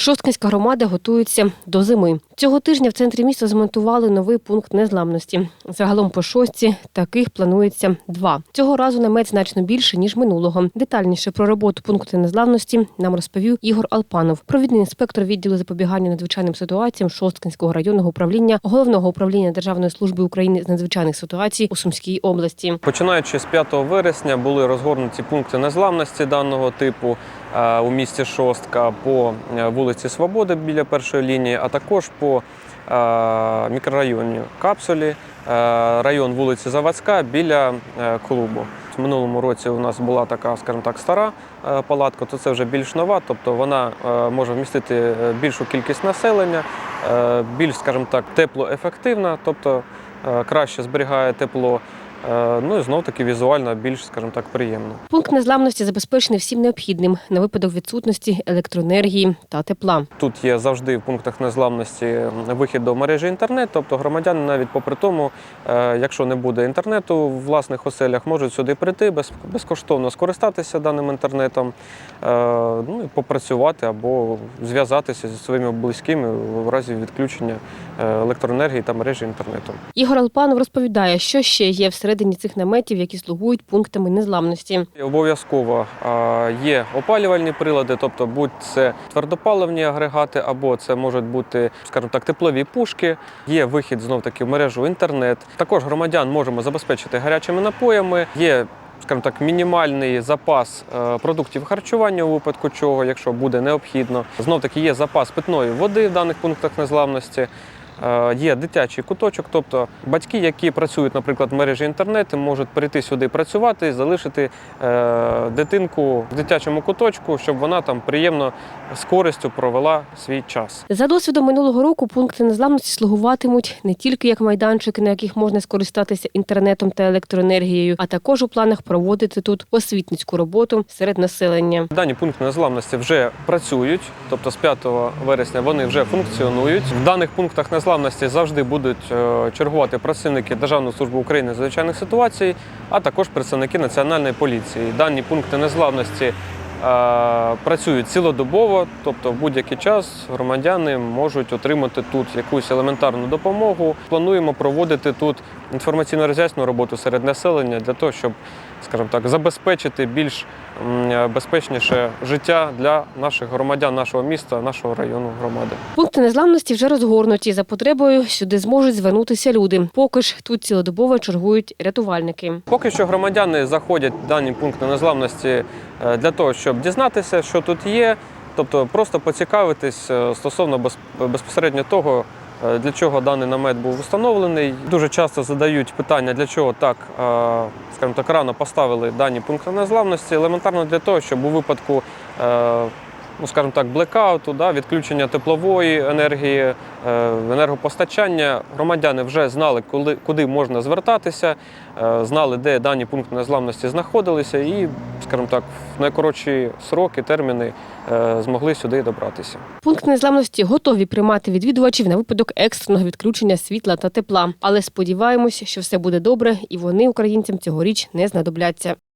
Шосткинська громада готується до зими. Цього тижня в центрі міста змонтували новий пункт незламності. Загалом по шостці таких планується два. Цього разу намет значно більше ніж минулого. Детальніше про роботу пункту незламності нам розповів Ігор Алпанов, провідний інспектор відділу запобігання надзвичайним ситуаціям Шосткинського районного управління головного управління Державної служби України з надзвичайних ситуацій у Сумській області. Починаючи з 5 вересня були розгорнуті пункти незламності даного типу у місті Шостка по е, вулиці Свободи біля першої лінії, а також по е, мікрорайоні Капсулі, е, район вулиці Заводська біля е, клубу. В минулому році у нас була така, скажімо так, стара е, палатка, то це вже більш нова, тобто вона е, може вмістити е, більшу кількість населення, е, більш, скажімо так, теплоефективна, тобто е, краще зберігає тепло. Е, Ну і знов таки візуально більш, скажімо так, приємно. Пункт незламності забезпечений всім необхідним на випадок відсутності електроенергії та тепла. Тут є завжди в пунктах незламності вихід до мережі інтернет, тобто громадяни навіть попри тому, е, якщо не буде інтернету в власних оселях, можуть сюди прийти безкоштовно скористатися даним інтернетом, е, ну і попрацювати або зв'язатися зі своїми близькими в разі відключення електроенергії та мережі інтернету. Ігор Алпанов розповідає, що ще є всередині цих наметів, які слугують пунктами незламності. Обов'язково є опалювальні прилади, тобто будь це твердопаливні агрегати, або це можуть бути, скажімо так, теплові пушки. Є вихід знов таки в мережу інтернет. Також громадян можемо забезпечити гарячими напоями. Є скажімо так, мінімальний запас е, продуктів харчування у випадку чого, якщо буде необхідно. Знов таки є запас питної води в даних пунктах незламності. Е, Є дитячий куточок, тобто батьки, які працюють, наприклад, в мережі інтернету, можуть прийти сюди працювати і залишити е, дитинку в дитячому куточку, щоб вона там приємно з користю провела свій час. За досвідом минулого року пункти незламності слугуватимуть не тільки як майданчики, на яких можна скористатися інтернетом та електроенергією, а також у планах проводити тут освітницьку роботу серед населення. Дані пункти незламності вже працюють, тобто з 5 вересня вони вже функціонують. В даних пунктах незламності завжди будуть е, чергувати працівники Державної служби України з надзвичайних ситуацій, а також представники національної поліції. Дані пункти незламності е, працюють цілодобово, тобто в будь-який час громадяни можуть отримати тут якусь елементарну допомогу. Плануємо проводити тут інформаційно роз'ясну роботу серед населення для того, щоб, скажімо так, забезпечити більш безпечніше життя для наших громадян, нашого міста, нашого району громади. Пункти незламності вже розгорнуті. За потребою сюди зможуть звернутися люди. Поки ж тут цілодобово чергують рятувальники. Поки що громадяни заходять в дані пункти незламності для того, щоб дізнатися, що тут є, тобто просто поцікавитись е, стосовно без- безпосередньо того, е, для чого даний намет був встановлений. Дуже часто задають питання, для чого так, е, скажімо так, рано поставили дані пункти незламності. Елементарно для того, щоб у випадку. Ну, скажімо так, блекауту, да, відключення теплової енергії, е, енергопостачання. Громадяни вже знали, коли, куди можна звертатися, е, знали, де дані пункти незламності знаходилися, і, скажімо так, в найкоротші сроки, терміни е, змогли сюди добратися. Пункти незламності готові приймати відвідувачів на випадок екстреного відключення світла та тепла. Але сподіваємось, що все буде добре і вони українцям цьогоріч не знадобляться.